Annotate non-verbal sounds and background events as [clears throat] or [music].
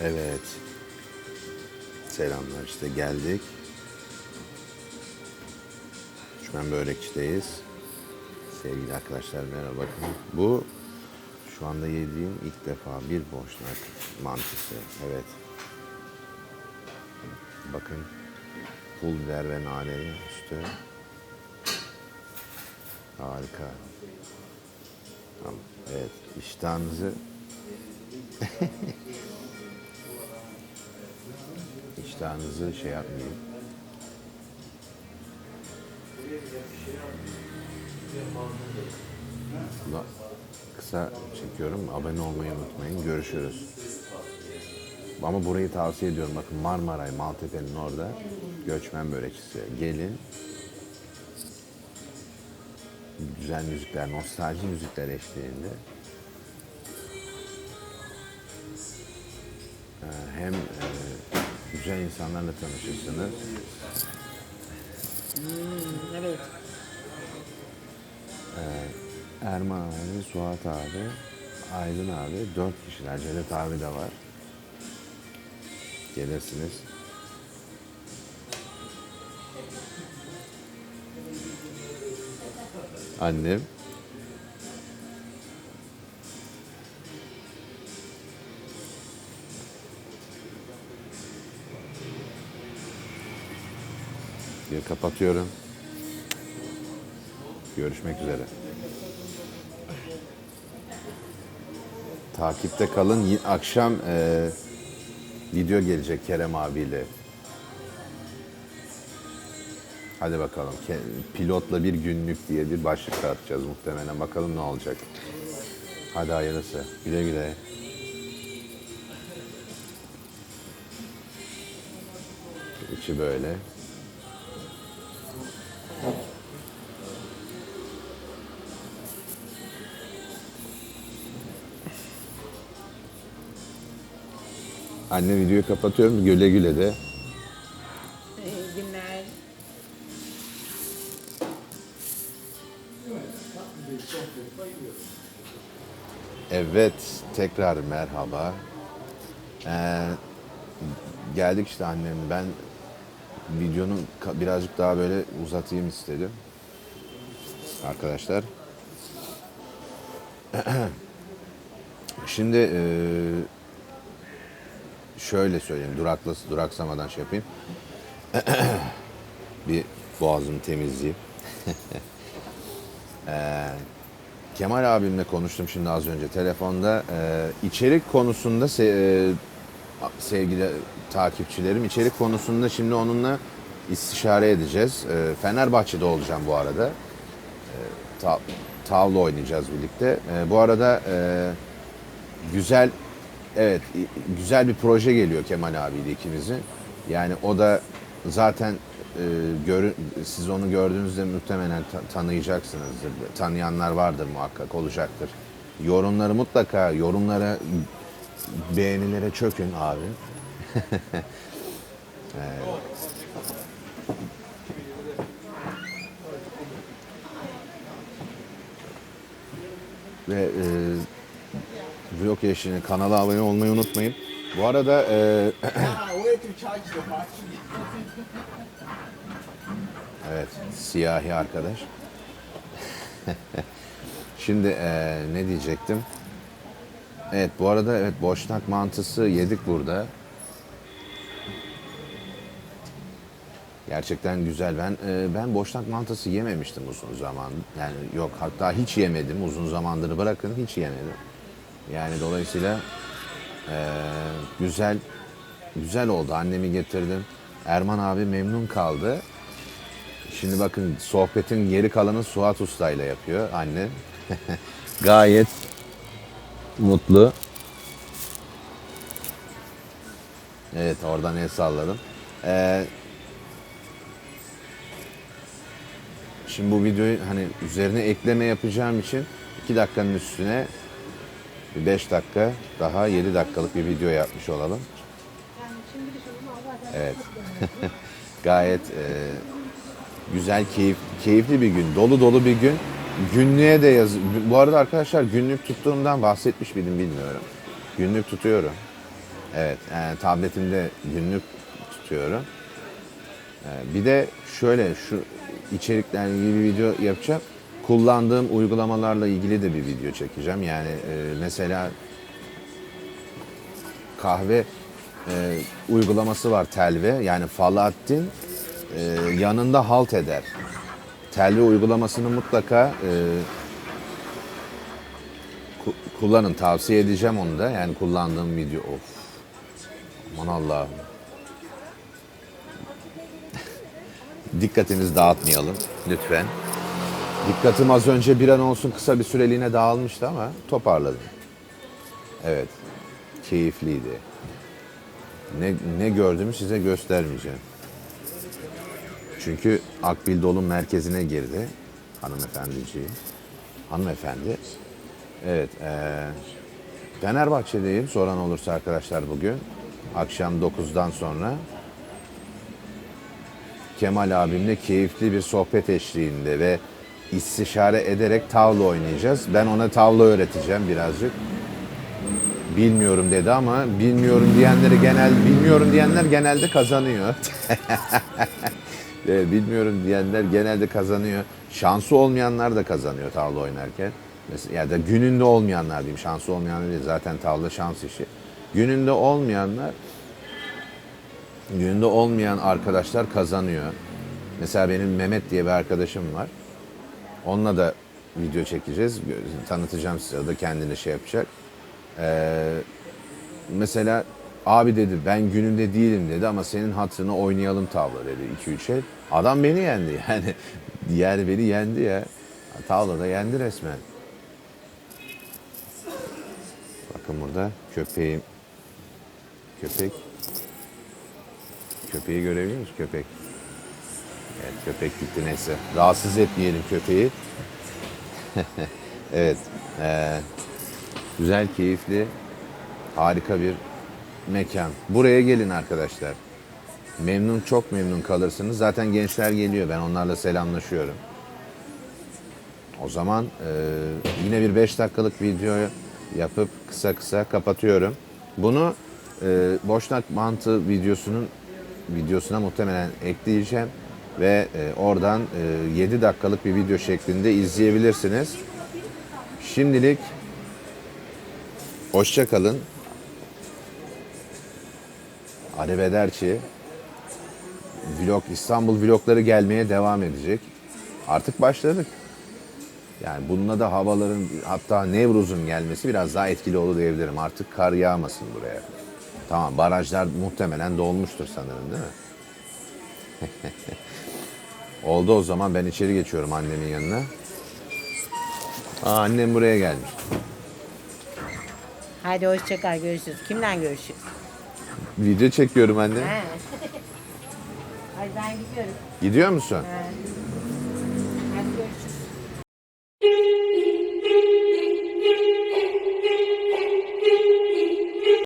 Evet. Selamlar işte geldik. Düşmen Börekçi'deyiz. Sevgili arkadaşlar merhaba bakın. Bu şu anda yediğim ilk defa bir boşnak mantısı. Evet. Bakın pul biber ve naneli üstü. Harika. Tamam. Evet. iştahınızı [laughs] iştahınızı şey yapmayın. Bunu kısa çekiyorum. Abone olmayı unutmayın. Görüşürüz. Ama burayı tavsiye ediyorum. Bakın Marmaray, Maltepe'nin orada göçmen börekçisi. Gelin. Güzel müzikler, nostalji müzikler eşliğinde. Ee, Hem e, güzel insanlarla tanışırsınız. Evet. Erman abi, Suat abi, Aydın abi, dört kişiler. Cedet abi de var. Gelirsiniz. Annem. Diye kapatıyorum. Görüşmek üzere. Takipte kalın. Akşam e, video gelecek Kerem abiyle. Hadi bakalım. Pilotla bir günlük diye bir başlık atacağız muhtemelen. Bakalım ne olacak. Hadi hayırlısı. Güle güle. İçi böyle. Anne videoyu kapatıyorum. Güle güle de. Günler. Evet, tekrar merhaba. Ee, geldik işte annem. Ben videonun birazcık daha böyle uzatayım istedim. Arkadaşlar. [clears throat] Şimdi ee, şöyle söyleyeyim. Duraklas, duraksamadan şey yapayım. [clears throat] Bir boğazımı temizleyeyim. [laughs] Kemal abimle konuştum şimdi az önce telefonda. Ee, içerik konusunda se- e, sevgili takipçilerim içerik konusunda şimdi onunla istişare edeceğiz. Ee, Fenerbahçe'de olacağım bu arada. Ee, ta- tavla oynayacağız birlikte. Ee, bu arada e, güzel evet güzel bir proje geliyor Kemal abiyle ikimizin. Yani o da zaten e, görü- siz onu gördüğünüzde muhtemelen ta- tanıyacaksınızdır. Tanıyanlar vardır muhakkak olacaktır. Yorumları mutlaka yorumlara beğenilere çökün abi. [laughs] Ve e, Vlog Yeşil'in kanala abone olmayı unutmayın. Bu arada e. [clears throat] Evet, siyahi arkadaş. [laughs] Şimdi eee, ne diyecektim? Evet, bu arada evet boşnak mantısı yedik burada. Gerçekten güzel. Ben eee, ben boşnak mantısı yememiştim uzun zaman. Yani yok hatta hiç yemedim. Uzun zamandır bırakın hiç yemedim. Yani dolayısıyla eee, güzel güzel oldu. Annemi getirdim. Erman abi memnun kaldı. Şimdi bakın sohbetin geri kalanı Suat Usta ile yapıyor anne. [laughs] Gayet mutlu. Evet oradan el salladım. Ee, şimdi bu videoyu hani üzerine ekleme yapacağım için 2 dakikanın üstüne 5 dakika daha 7 dakikalık bir video yapmış olalım. Evet. [laughs] Gayet e, güzel, keyif, keyifli bir gün. Dolu dolu bir gün. Günlüğe de yaz. Bu arada arkadaşlar günlük tuttuğumdan bahsetmiş miydim bilmiyorum. Günlük tutuyorum. Evet, e, tabletimde günlük tutuyorum. E, bir de şöyle şu içeriklerle ilgili bir video yapacağım. Kullandığım uygulamalarla ilgili de bir video çekeceğim. Yani e, mesela kahve e, uygulaması var Telve. Yani Falahattin e, yanında halt eder. Telve uygulamasını mutlaka e, ku- kullanın. Tavsiye edeceğim onu da. Yani kullandığım video. Of. Aman Allah'ım. [laughs] Dikkatinizi dağıtmayalım lütfen. Dikkatim az önce bir an olsun kısa bir süreliğine dağılmıştı ama toparladım. Evet. Keyifliydi. Ne, ne gördüğümü size göstermeyeceğim. Çünkü Akbil Dolum merkezine girdi hanımefendiciğim. Hanımefendi. Evet. eee Fenerbahçe'deyim soran olursa arkadaşlar bugün. Akşam 9'dan sonra Kemal abimle keyifli bir sohbet eşliğinde ve istişare ederek tavla oynayacağız. Ben ona tavla öğreteceğim birazcık. Bilmiyorum dedi ama bilmiyorum diyenleri genel bilmiyorum diyenler genelde kazanıyor. [laughs] Bilmiyorum diyenler genelde kazanıyor. Şansı olmayanlar da kazanıyor tavla oynarken. Mesela, ya da gününde olmayanlar diyeyim. Şansı olmayanlar değil. Zaten tavla şans işi. Gününde olmayanlar gününde olmayan arkadaşlar kazanıyor. Mesela benim Mehmet diye bir arkadaşım var. Onunla da video çekeceğiz. Tanıtacağım size. O da kendini şey yapacak. Ee, mesela abi dedi ben gününde değilim dedi ama senin hatırına oynayalım tavla dedi 2-3 el. Adam beni yendi [laughs] yani. Diğer beni yendi ya. Tavlada yendi resmen. Bakın burada köpeğim. Köpek. Köpeği görebiliyor musun köpek? Köpek gitti neyse. Rahatsız etmeyelim köpeği. [laughs] evet. eee, güzel, keyifli, harika bir mekan. Buraya gelin arkadaşlar. Memnun, çok memnun kalırsınız. Zaten gençler geliyor. Ben onlarla selamlaşıyorum. O zaman eee, yine bir 5 dakikalık video yapıp kısa kısa kapatıyorum. Bunu eee boşnak mantı videosunun videosuna muhtemelen ekleyeceğim ve eee, oradan 7 dakikalık bir video şeklinde izleyebilirsiniz. Şimdilik hoşça kalın. Arrivederci. Vlog İstanbul vlogları gelmeye devam edecek. Artık başladık. Yani bununla da havaların hatta Nevruz'un gelmesi biraz daha etkili olur diyebilirim. Artık kar yağmasın buraya. Tamam barajlar muhtemelen dolmuştur sanırım değil mi? [laughs] Oldu o zaman ben içeri geçiyorum annemin yanına. Aa, annem buraya gelmiş. Hadi hoşça kal görüşürüz. Kimden görüşürüz? Video çekiyorum anne. He. [laughs] Ay ben gidiyorum. Gidiyor musun? He.